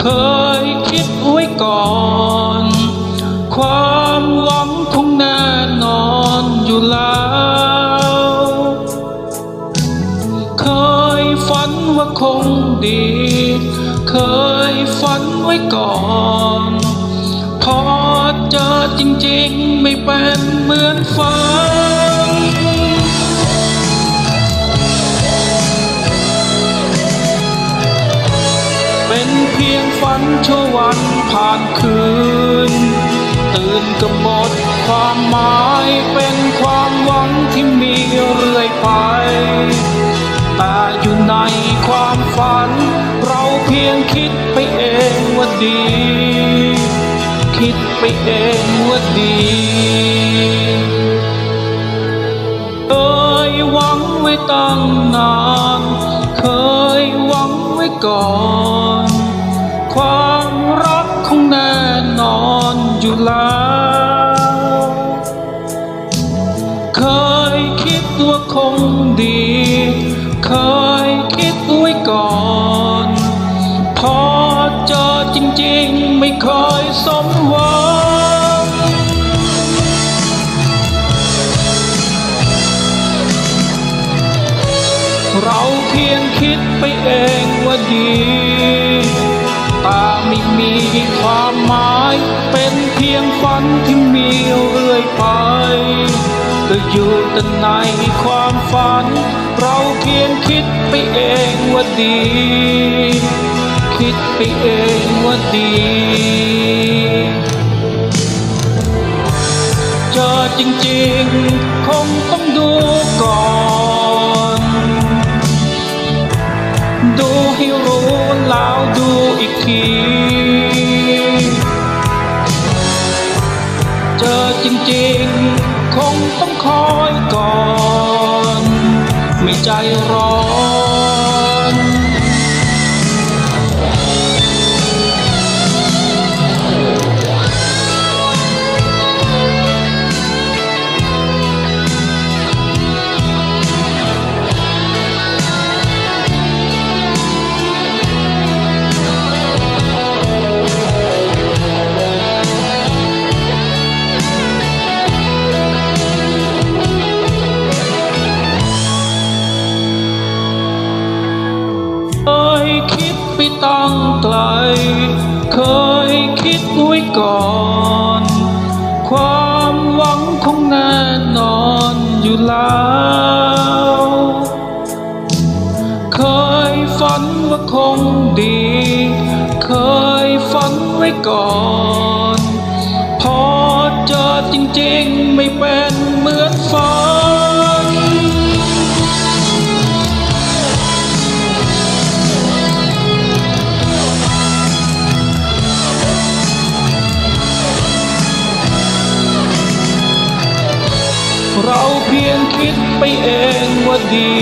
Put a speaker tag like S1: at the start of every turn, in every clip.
S1: เคยคิดไว้ก่อน ความหวังคงแน่นอนอยู่แล้ว เคยฝันว่าคงดี เคยฝันไว้ก่อนพอเจอจริงๆไม่เป็นเหมือนฝัน เป็นเพียงฝันชั่ววันผ่านคืน ตื่นก็หมดความหมายเป็นความหวังที่มีเรื่อยไป แต่อยู่ในความฝัน เราเพียงคิดไปเองว่าดี คิดไปเองว่าดีเคยหวังไว้ตั้งนาน เคยหวังไว้ก่อน ความรักคงแน่นอนอยู่แล้ว เคยคิดว่าคงดี เคยคิดไว้ก่อน พอเจอจริงๆไม่เคยสมหวังเราเพียงคิดไปเองว่าดี หมายเป็นเพียงฝันที่มีเรื่อยไปก็อยู่แต่ในความฝัน เราเพียงคิดไปเองว่าดี คิดไปเองว่าดี เจอจริงๆ คงต้องดูก่อน ดูให้รู้แล้วดูอีกที เจอจริงๆ คงต้องคอยก่อน ไม่ใจร้อน ตั้งไกล เคยคิดไว้ก่อน ความหวังคงแน่นอนอยู่แล้ว เคยฝันว่าคงดี เคยฝันไว้ก่อน พอเจอจริงๆไม่เป็นเหมือนฝัน เราเพียงคิดไปเองว่าดี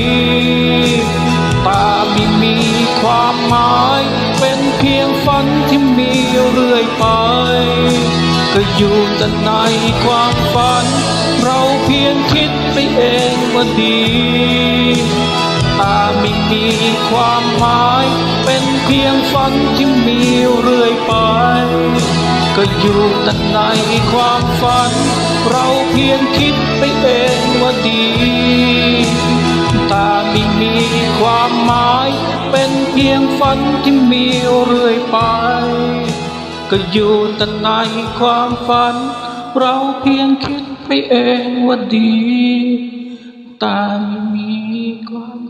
S1: แต่ไม่มีความหมาย เป็นเพียงฝันที่มีเรื่อยไป ก็อยู่แต่ในความฝัน เราเพียงคิดไปเองว่าดีแต่ไม่มีความหมาย เป็นเพียงฝันที่มีเรื่อยไป ก็อยู่แต่ในความฝัน เราเพียงคิดไปเองว่าดีแต่ไม่มีความหมาย เป็นเพียงฝันที่มีเรื่อยไป ก็อยู่แต่ในความฝัน เราเพียงคิดไปเองว่าดีแต่ไม่มีความ